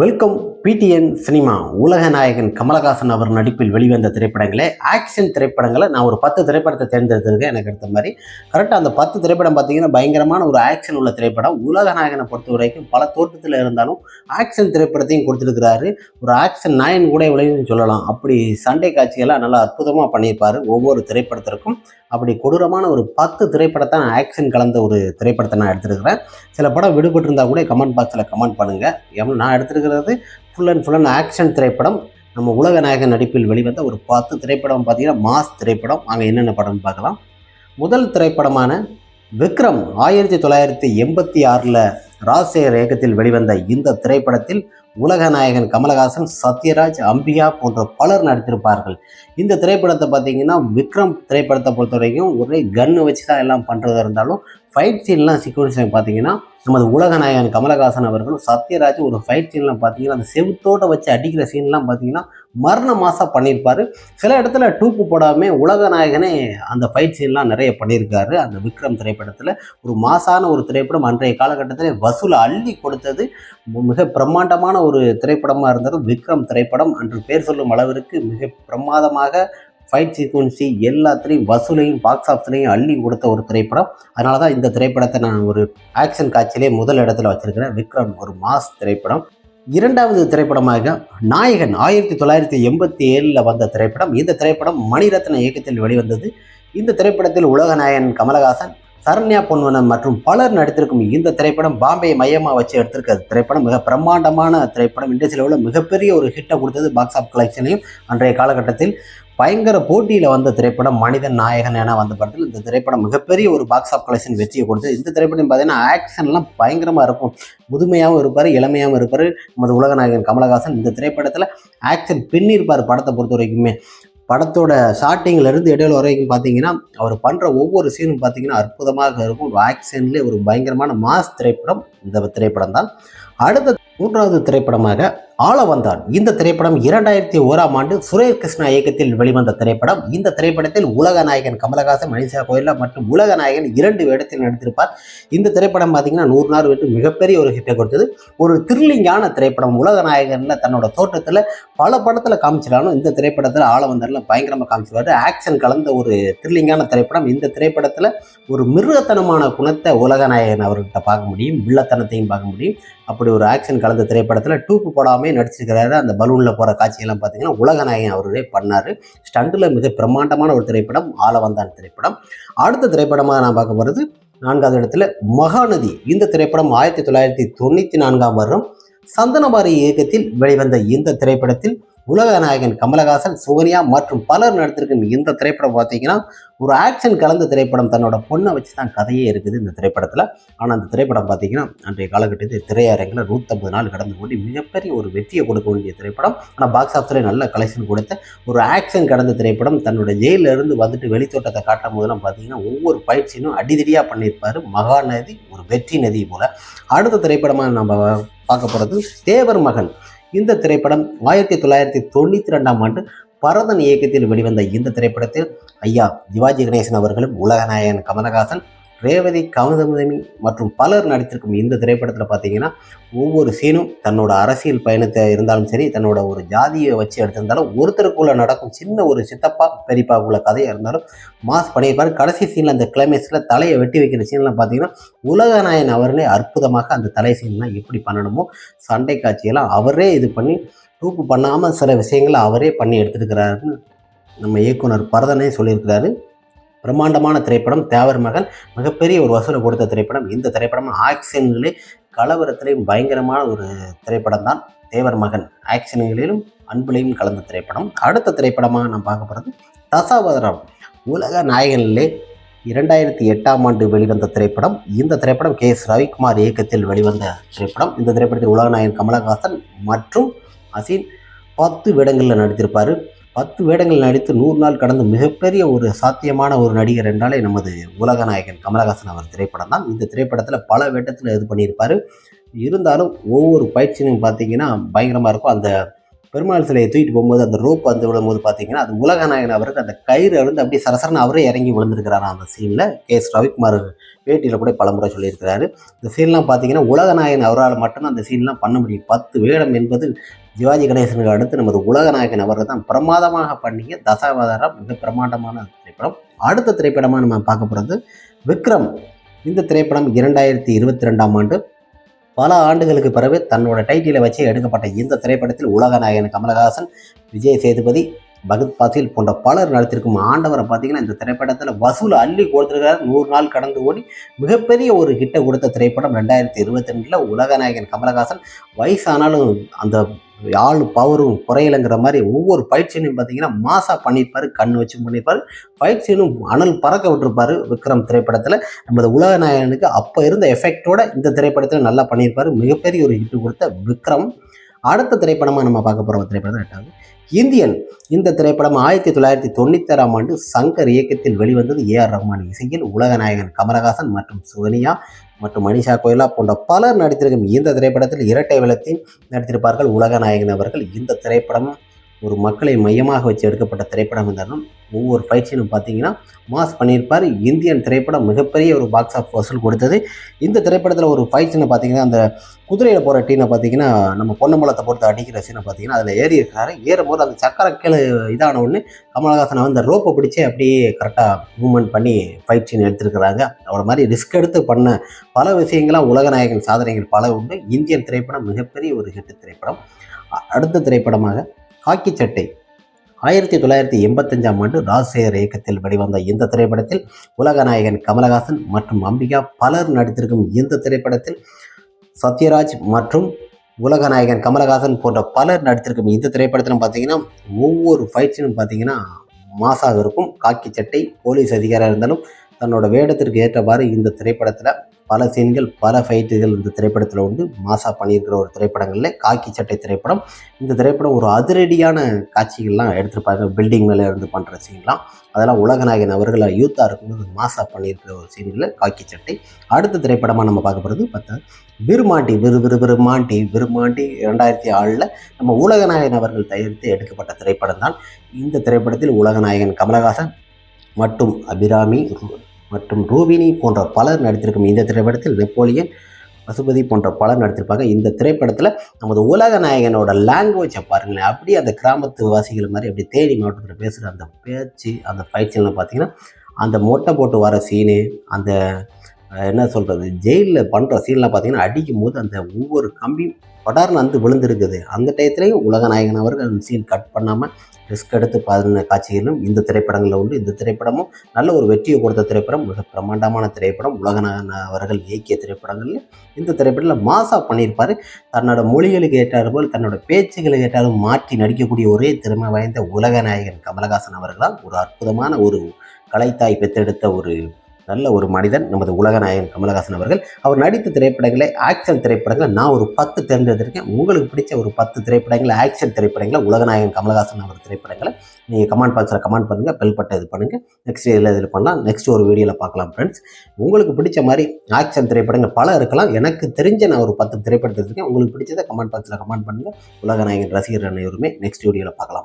Welcome PTN cinema உலக நாயகன் கமலஹாசன் அவர் நடிப்பில் வெளிவந்த திரைப்படங்களே ஆக்ஷன் திரைப்படங்களை நான் ஒரு பத்து திரைப்படத்தை தேர்ந்தெடுத்திருக்கேன். எனக்கு எடுத்த மாதிரி. கரெக்டாக அந்த பத்து திரைப்படம் பார்த்தீங்கன்னா பயங்கரமான ஒரு ஆக்ஷன் உள்ள திரைப்படம். உலக நாயகனை பொறுத்த வரைக்கும் பல தோற்றத்தில் இருந்தாலும் ஆக்ஷன் திரைப்படத்தையும் கொடுத்துருக்கிறாரு. ஒரு ஆக்ஷன் நாயன் கூட விளையும் சொல்லலாம். அப்படி சண்டை காட்சியெல்லாம் நல்லா அற்புதமாக பண்ணியிருப்பார் ஒவ்வொரு திரைப்படத்திற்கும். அப்படி கொடூரமான ஒரு பத்து திரைப்படத்தை நான் ஆக்ஷன் கலந்த ஒரு திரைப்படத்தை நான் எடுத்திருக்கிறேன். சில படம் விடுபட்டிருந்தால் கூட கமெண்ட் பாக்ஸில் கமெண்ட் பண்ணுங்கள் நான் இருக்கிறது full and full and action திரைப்படம். நம்ம உலக நாயகன் நடிப்பில் வெளிவந்த ஒரு பத்து திரைப்படம் பார்த்தீங்கன்னா மாஸ் திரைப்படம். அங்கே என்னென்ன படம்னு பார்க்கலாம். முதல் திரைப்படமான விக்ரம் ஆயிரத்தி தொள்ளாயிரத்தி எண்பத்தி ஆறில் ராஜசேகர் இயக்கத்தில் வெளிவந்த இந்த திரைப்படத்தில் உலக நாயகன் கமலஹாசன் சத்யராஜ் அம்பிகா போன்ற பலர் நடித்திருப்பார்கள். இந்த திரைப்படத்தை பார்த்தீங்கன்னா விக்ரம் திரைப்படத்தை பொறுத்த வரைக்கும் ஒரே கன்று வச்சு தான் எல்லாம் பண்ணுறதா இருந்தாலும் ஃபைட் சீன்லாம் சீக்வன்ஸ் பார்த்தீங்கன்னா நமது உலக நாயகன் கமலஹாசன் அவர்களும் சத்யராஜ் ஒரு ஃபைட் சீன்லாம் பார்த்தீங்கன்னா அந்த செவுத்தோட வச்சு அடிக்கிற சீன்லாம் பார்த்தீங்கன்னா மரண மாதம் பண்ணியிருப்பாரு. சில இடத்துல டூப்பு போடாமல் உலக நாயகனே அந்த ஃபைட் சீன்லாம் நிறைய பண்ணியிருக்காரு. அந்த விக்ரம் திரைப்படத்தில் ஒரு மாசான ஒரு திரைப்படம் அன்றைய காலகட்டத்தில் வசூல் அள்ளி கொடுத்தது. மிக பிரம்மாண்டமான ஒரு திரைப்படமாக இருந்தது. விக்ரம் திரைப்படம் அன்று பேர் சொல்லும் அளவிற்கு மிக பிரமாதமாக ஃபைட் சீக்வன்சி எல்லாத்துலேயும் வசூலையும் பாக்ஸ் ஆஃபீஸ்லையும் அள்ளி கொடுத்த ஒரு திரைப்படம். அதனால தான் இந்த திரைப்படத்தை நான் ஒரு ஆக்ஷன் காட்சியிலே முதல் இடத்துல வச்சுருக்கிறேன். விக்ரம் ஒரு மாஸ் திரைப்படம். இரண்டாவது திரைப்படமாக நாயகன் ஆயிரத்தி தொள்ளாயிரத்தி எண்பத்தி ஏழில் வந்த திரைப்படம். இந்த திரைப்படம் மணிரத்ன இயக்கத்தில் வெளிவந்தது. இந்த திரைப்படத்தில் உலக நாயகன் கமலஹாசன் சரண்யா பொன்வனம் மற்றும் பலர் நடித்திருக்கும் இந்த திரைப்படம் பாம்பே மையமாக வச்சு எடுத்திருக்க திரைப்படம். மிக பிரம்மாண்டமான திரைப்படம். இண்டஸ்ட்ரியில் உள்ள மிகப்பெரிய ஒரு ஹிட்டை கொடுத்தது பாக்ஸ் ஆஃப் கலெக்ஷனையும் அன்றைய காலகட்டத்தில். பயங்கர போட்டியில் வந்த திரைப்படம் மனிதன் நாயகன் என வந்த படத்தில் இந்த திரைப்படம் மிகப்பெரிய ஒரு பாக்ஸ் ஆஃப் கலெக்ஷன் வெற்றியை கொடுத்து இந்த திரைப்படம் பார்த்தீங்கன்னா ஆக்ஷன்லாம் பயங்கரமாக இருக்கும். முதுமையாகவும் இருப்பார் இளமையாகவும் இருப்பார். நமது உலக நாயகன் கமலஹாசன் இந்த திரைப்படத்தில் ஆக்ஷன் பின்னிருப்பார் படத்தை பொறுத்த வரைக்குமே. படத்தோட ஸ்டார்டிங்லேருந்து இடையில வரைக்கும் பார்த்தீங்கன்னா அவர் பண்ணுற ஒவ்வொரு சீனும் பார்த்தீங்கன்னா அற்புதமாக இருக்கும். ஒரு ஆக்ஷன்லேயே ஒரு பயங்கரமான மாஸ் திரைப்படம். இந்த திரைப்படம் தான் அடுத்த மூன்றாவது திரைப்படமாக ஆள வந்தான் இந்த திரைப்படம் இரண்டாயிரத்தி ஓராம் ஆண்டு சுரேஷ் கிருஷ்ணா இயக்கத்தில் வெளிவந்த திரைப்படம். இந்த திரைப்படத்தில் உலக நாயகன் கமலஹாசன் மனிஷா கோயிலா மற்றும் உலக நாயகன் இரண்டு வேடத்தில் நடித்திருப்பார். இந்த திரைப்படம் பார்த்தீங்கன்னா நூறு நாள் விட்டு மிகப்பெரிய ஒரு ஹிட்டை கொடுத்தது. ஒரு த்ரில்லிங்கான திரைப்படம். உலக நாயகனில் தன்னோட தோற்றத்தில் பல படத்தில் காமிச்சிடாலும் இந்த திரைப்படத்தில் ஆள வந்தாரில் பயங்கரமாக காமிச்சிருவாரு ஆக்ஷன் கலந்த ஒரு த்ரில்லிங்கான திரைப்படம். இந்த திரைப்படத்தில் ஒரு மிருகத்தனமான குணத்தை உலக நாயகன் அவர்கிட்ட பார்க்க முடியும். வில்லத்தனத்தையும் பார்க்க முடியும். அப்படி ஒரு ஆக்ஷன் கலந்த திரைப்படத்தில் டூப்பு போடாமல் போடாமே நடிச்சிருக்கிறாரு அந்த பலூனில் போகிற காட்சியெல்லாம் பார்த்தீங்கன்னா உலகநாயகன் அவரே பண்ணார். ஸ்டண்டில் மிக பிரம்மாண்டமான ஒரு திரைப்படம் ஆலவந்தான் திரைப்படம். அடுத்த திரைப்படமாக நான் பார்க்க போகிறது நான்காவது இடத்துல மகாநதி. இந்த திரைப்படம் ஆயிரத்தி தொள்ளாயிரத்தி தொண்ணூற்றி நான்காம் வருடம் சந்தனபாரி இயக்கத்தில் வெளிவந்த இந்த திரைப்படத்தில் உலக நாயகன் கமலஹாசன் சோனியா மற்றும் பலர் நடித்திருக்கும் இந்த திரைப்படம் பார்த்தீங்கன்னா ஒரு ஆக்ஷன் கலந்த திரைப்படம் தன்னோட பொண்ணை வச்சு தான் கதையே இருக்குது இந்த திரைப்படத்தில். ஆனால் அந்த திரைப்படம் பார்த்தீங்கன்னா அன்றைய காலகட்டத்தில் திரையரங்கில் நூற்றம்பது நாள் கடந்து ஓடி மிகப்பெரிய ஒரு வெற்றியை கொடுக்க வேண்டிய திரைப்படம். ஆனால் பாக்ஸ் ஆஃபீஸில் நல்ல கலெக்ஷன் கொடுத்த ஒரு ஆக்ஷன் கடந்த திரைப்படம் தன்னோட ஜெயிலில் இருந்து வந்துட்டு வெளித்தோட்டத்தை காட்டும் போதெல்லாம் பார்த்தீங்கன்னா ஒவ்வொரு பயிற்சியும் அடிதடியாக பண்ணியிருப்பார் மகாநதி ஒரு வெற்றி நதி போல். அடுத்த திரைப்படமாக நம்ம பார்க்க போகிறது தேவர் மகன். இந்த திரைப்படம் ஆயிரத்தி தொள்ளாயிரத்தி தொண்ணூற்றி ரெண்டாம் ஆண்டு பரதன் இயக்கத்தில் வெளிவந்த இந்த திரைப்படத்தில் ஐயா சிவாஜி கணேசன் அவர்களும் உலகநாயகன் கமலஹாசன் ரேவதி கவுதமி மற்றும் பலர் நடித்திருக்கும் இந்த திரைப்படத்தில் பார்த்தீங்கன்னா ஒவ்வொரு சீனும் தன்னோட அரசியல் பயணத்தை இருந்தாலும் சரி தன்னோட ஒரு ஜாதியை வச்சு எடுத்திருந்தாலும் ஒருத்தருக்குள்ளே நடக்கும் சின்ன ஒரு சித்தப்பா பெரியப்பா உள்ள கதையாக இருந்தாலும் மாஸ் பண்ணியிருப்பார். கடைசி சீனில் அந்த கிளைமேக்ஸில் தலையை வெட்டி வைக்கிற சீன்லாம் பார்த்தீங்கன்னா உலகநாயன் அவர்களே அற்புதமாக அந்த தலை சீன்லாம் எப்படி பண்ணணுமோ சண்டை காட்சியெல்லாம் அவரே இது பண்ணி டூப்பு பண்ணாமல் சில விஷயங்களை அவரே பண்ணி எடுத்துருக்கிறாருன்னு நம்ம இயக்குனர் பரதனே சொல்லியிருக்கிறாரு. பிரம்மாண்டமான திரைப்படம் தேவர் மகன் மிகப்பெரிய ஒரு வசூலை கொடுத்த திரைப்படம். இந்த திரைப்படம் ஆக்ஷன்களே கலவரத்திலையும் பயங்கரமான ஒரு திரைப்படம் தான் தேவர் மகன். ஆக்ஷன்களிலும் அன்புலையும் கலந்த திரைப்படம். அடுத்த திரைப்படமாக நான் பார்க்க போகிறது தசாவதாரம். உலக நாயகனிலே இரண்டாயிரத்தி எட்டாம் ஆண்டு வெளிவந்த திரைப்படம். இந்த திரைப்படம் கே எஸ் ரவிக்குமார் இயக்கத்தில் வெளிவந்த திரைப்படம். இந்த திரைப்படத்தில் உலகநாயகன் கமலஹாசன் மற்றும் அசீன் பத்து வேடங்களில் நடித்திருப்பார். பத்து வேடங்கள் நடித்து நூறு நாள் கடந்து மிகப்பெரிய ஒரு சாத்தியமான ஒரு நடிகர் என்றாலே நமது உலகநாயகன் கமலஹாசன் அவர் திரைப்படம் தான். இந்த திரைப்படத்தில் பல வேட்டத்தில் இது பண்ணியிருப்பார். இருந்தாலும் ஒவ்வொரு பயிற்சியும் பார்த்தீங்கன்னா பயங்கரமாக இருக்கும். அந்த பெருமாள் சிலையை தூக்கிட்டு போகும்போது அந்த ரோப் வந்து விழும்போது பார்த்தீங்கன்னா அது உலகநாயகன் அவருக்கு அந்த கயிறு அழுந்து அப்படியே சரசரன் அவரே இறங்கி விழுந்திருக்கிறாரா அந்த சீனில் கே. எஸ். ரவிக்குமார் பேட்டியில் கூட பலமுறை சொல்லியிருக்கிறாரு. இந்த சீன்லாம் பார்த்தீங்கன்னா உலகநாயகன் அவரால் மட்டும்தான் அந்த சீன்லாம் பண்ண முடியும். பத்து வேடம் என்பது சிவாஜி கணேசனுக்கு அடுத்து நமது உலகநாயகன் அவர் தான் பிரமாதமாக பண்ணிய தசாவதாரம் மிக பிரமாண்டமான திரைப்படம். அடுத்த திரைப்படமாக நம்ம பார்க்க போகிறது விக்ரம். இந்த திரைப்படம் இரண்டாயிரத்தி இருபத்தி ரெண்டாம் ஆண்டு பல ஆண்டுகளுக்கு பிறகு தன்னோட டைட்டிலை வச்சு எடுக்கப்பட்ட இந்த திரைப்படத்தில் உலகநாயகன் கமலஹாசன் விஜய் சேதுபதி பகத் பாசில் போன்ற பலர் நடித்திருக்கும் ஆண்டவரை பார்த்தீங்கன்னா இந்த திரைப்படத்தில் வசூல் அள்ளி கொடுத்துருக்காரு நூறு நாள் கடந்து ஓடி மிகப்பெரிய ஒரு ஹிட்டை கொடுத்த திரைப்படம் ரெண்டாயிரத்தி இருபத்தி ரெண்டில் உலகநாயகன் கமலஹாசன். வயசானாலும் அந்த ஆள் பவரும் குறையலைங்கிற மாதிரி ஒவ்வொரு ஃபைட் சீனும் பார்த்தீங்கன்னா மாசாக பண்ணியிருப்பாரு கண் வச்சு பண்ணியிருப்பார் ஃபைட் சீனும் அனல் பறக்க விட்டுருப்பார் விக்ரம் திரைப்படத்தில். நமது உலகநாயகனுக்கு அப்போ இருந்த எஃபெக்டோட இந்த திரைப்படத்தில் நல்லா பண்ணியிருப்பாரு. மிகப்பெரிய ஒரு ஹிட்டு கொடுத்த விக்ரம். அடுத்த திரைப்படமாக நம்ம பார்க்க போகிற திரைப்படம் ரெண்டாவது இந்தியன். இந்த திரைப்படம் ஆயிரத்தி தொள்ளாயிரத்தி தொண்ணூத்தாறாம் ஆண்டு சங்கர் இயக்கத்தில் வெளிவந்தது ஏ ஆர் ரஹ்மான் இசையில் உலகநாயகன் கமலஹாசன் மற்றும் சுகனியா மற்றும் மனிஷா கோயலா போன்ற பலர் நடித்திருக்கும் இந்த திரைப்படத்தில் இரட்டை வெள்ளத்தில் நடித்திருப்பார்கள் உலகநாயகன் அவர்கள். இந்த திரைப்படம் ஒரு மக்களை மையமாக வச்சு எடுக்கப்பட்ட திரைப்படம் இருந்தாலும் ஒவ்வொரு ஃபைட் சீனும் பார்த்தீங்கன்னா மாஸ் பண்ணியிருப்பார். இந்தியன் திரைப்படம் மிகப்பெரிய ஒரு பாக்ஸ் ஆஃப் வசூல் கொடுத்தது. இந்த திரைப்படத்தில் ஒரு ஃபைட் சீனை பார்த்தீங்கன்னா அந்த குதிரையில் போகிற டீனை பார்த்தீங்கன்னா நம்ம பொன்னம்பலத்தை பொறுத்து அடிக்கிற சீனை பார்த்தீங்கன்னா அதில் ஏறி இருக்கிறாரு ஏறும்போது அந்த சக்கர கீழே இதான உடனே கமலஹாசன் வந்து ரோப்பை பிடிச்சி அப்படியே கரெக்டாக மூவ்மெண்ட் பண்ணி ஃபைட் சீன் எடுத்திருக்கிறாங்க. அவரை மாதிரி ரிஸ்க் எடுத்து பண்ண பல விஷயங்களாம் உலகநாயகன் சாதனைகள் பல உண்டு. இந்தியன் திரைப்படம் மிகப்பெரிய ஒரு ஹிட் திரைப்படம். அடுத்த திரைப்படமாக ஹாக்கி சட்டை ஆயிரத்தி தொள்ளாயிரத்தி எண்பத்தஞ்சாம் ஆண்டு ராஜசேகர் இயக்கத்தில் வெளிவந்த இந்த திரைப்படத்தில் உலகநாயகன் கமலஹாசன் மற்றும் அம்பிகா பலர் நடித்திருக்கும் இந்த திரைப்படத்தில் சத்யராஜ் மற்றும் உலகநாயகன் கமலஹாசன் போன்ற பலர் நடித்திருக்கும் இந்த திரைப்படத்திலும் பார்த்தீங்கன்னா ஒவ்வொரு ஃபைட்ஸிலும் பார்த்தீங்கன்னா மாசாக இருக்கும். காக்கி சட்டை போலீஸ் அதிகாரியாக இருந்தாலும் தன்னோட வேடத்திற்கு ஏற்றவாறு இந்த திரைப்படத்தில் பல சீன்கள் பல ஃபைட்டுகள் இந்த திரைப்படத்தில் உண்டு. மாசா பண்ணியிருக்கிற ஒரு திரைப்படங்களில் காக்கி சட்டை திரைப்படம். இந்த திரைப்படம் ஒரு அதிரடியான காட்சிகள்லாம் எடுத்திருப்பாங்க. பில்டிங் மேலே இருந்து பண்ணுற சீன்லாம். அதெல்லாம் உலகநாயகன் அவர்கள் யூத்தாக இருக்கும்போது மாசா பண்ணியிருக்கிற ஒரு சீன்களில் காக்கி சட்டை. அடுத்த திரைப்படமாக நம்ம பார்க்க போகிறது பார்த்தா விருமாண்டி விறு விறு விருமாண்டி விருமாண்டி ரெண்டாயிரத்தி ஆறில் நம்ம உலகநாயகன் அவர்கள் தயாரித்து எடுக்கப்பட்ட திரைப்படம் தான் இந்த திரைப்படத்தில் உலகநாயகன் கமலஹாசன் மற்றும் அபிராமி மற்றும் ரூபினி போன்ற பலர் நடித்திருக்கும் இந்த திரைப்படத்தில் நெப்போலியன் பசுபதி போன்ற பலர் நடித்திருப்பாங்க. இந்த திரைப்படத்தில் நமது உலக நாயகனோட லாங்குவேஜை பாருங்களேன். அப்படியே அந்த கிராமத்து வாசிகள் மாதிரி அப்படி தேனி மாவட்டத்தில் பேசுகிற அந்த பேச்சு அந்த ஃபைட் சீன்லாம் பார்த்தீங்கன்னா அந்த மொட்டை போட்டு வர சீனு அந்த என்ன சொல்கிறது ஜெயிலில் பண்ணுற சீன்லாம் பார்த்தீங்கன்னா அடிக்கும் போது அந்த ஒவ்வொரு கம்பியும் படார்னு வந்து விழுந்திருக்குது. அந்த டயத்துலேயும் உலகநாயகன் அவர்கள் அந்த சீன் கட் பண்ணாமல் ரிஸ்க் எடுத்து பாதின காட்சிகளும் இந்த திரைப்படங்களில் உண்டு. இந்த திரைப்படமும் நல்ல ஒரு வெற்றியை கொடுத்த திரைப்படம் மிக பிரம்மாண்டமான திரைப்படம். உலகநாயகன் அவர்கள் இயக்கிய திரைப்படங்களில் இந்த திரைப்படத்தில் மாசா பண்ணியிருப்பார். தன்னோட மொழிகளுக்கு ஏற்றாறு போல் தன்னோட பேச்சுகளுக்கு ஏற்றாலும் மாற்றி நடிக்கக்கூடிய ஒரே திறமை வாய்ந்த உலகநாயகன் கமலஹாசன் அவர்களால் ஒரு அற்புதமான ஒரு கலைத்தாய் பெற்றெடுத்த ஒரு நல்ல ஒரு மனிதன் நமது உலகநாயகன் கமலஹாசன் அவர்கள். அவர் நடித்த திரைப்படங்களை ஆக்ஷன் திரைப்படங்களை? நான் ஒரு பத்து தேர்ந்தெடுத்திருக்கேன். உங்களுக்கு பிடிச்ச ஒரு பத்து திரைப்படங்களை? ஆக்ஷன் திரைப்படங்களை? உலகநாயகன் கமலஹாசன் அவர் திரைப்படங்களை? நீங்கள் கமெண்ட் பாக்ஸில் கமெண்ட் பண்ணுங்கள் பெல் பட்டை இது பண்ணுங்கள் நெக்ஸ்ட் இதில் இது பண்ணலாம். நெக்ஸ்ட் ஒரு வீடியோவில் பார்க்கலாம் ஃப்ரெண்ட்ஸ் உங்களுக்கு பிடிச்ச மாதிரி ஆக்ஷன் திரைப்படங்கள் பல இருக்கலாம். எனக்கு தெரிஞ்ச நான் ஒரு பத்து திரைப்படத்தை இருக்கேன் உங்களுக்கு பிடிச்சதை கமெண்ட் பாக்ஸில் கமெண்ட் பண்ணுங்கள் உலகநாயகன் ரசிகர் அனைவருமே நெக்ஸ்ட் வீடியோவில் பார்க்கலாம்.